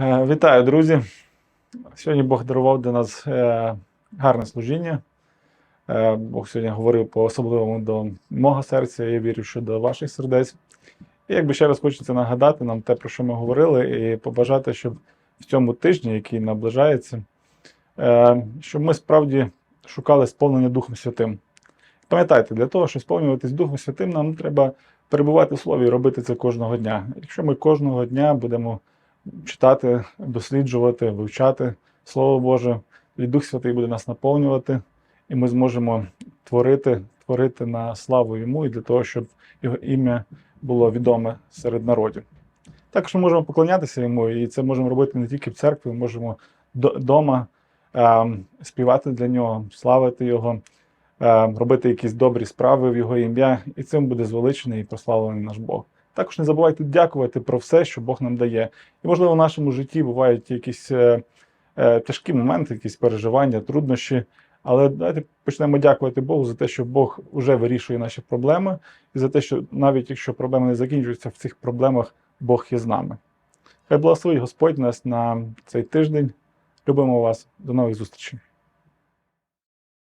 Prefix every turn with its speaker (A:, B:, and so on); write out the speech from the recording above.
A: Е, Вітаю, друзі! Сьогодні Бог дарував для нас е, гарне служіння. Е, Бог сьогодні говорив по особливому до мого серця, я вірю, що до ваших сердець. І якби ще раз хочеться нагадати нам те, про що ми говорили, і побажати, щоб в цьому тижні, який наближається, щоб ми справді шукали сповнення Духом Святим. Пам'ятайте, для того, щоб сповнюватись Духом Святим, нам треба перебувати в Слові і робити це кожного дня. Якщо ми кожного дня будемо читати, досліджувати, вивчати Слово Боже, і Дух Святий буде нас наповнювати, і ми зможемо творити, творити на славу йому і для того, щоб його ім'я було відоме серед народів. Також ми можемо поклонятися йому, і це можемо робити не тільки в церкві, ми можемо вдома співати для нього, славити його, е, робити якісь добрі справи в його ім'я, і цим буде звеличений і прославлений наш Бог. Також не забувайте дякувати про все, що Бог нам дає. І, можливо, в нашому житті бувають якісь е, е, тяжкі моменти, якісь переживання, труднощі. Але давайте почнемо дякувати Богу за те, що Бог вже вирішує наші проблеми, і за те, що навіть якщо проблеми не закінчуються в цих проблемах, Бог є з нами. Хай благословить Господь нас на цей тиждень. Любимо вас. До нових зустрічей.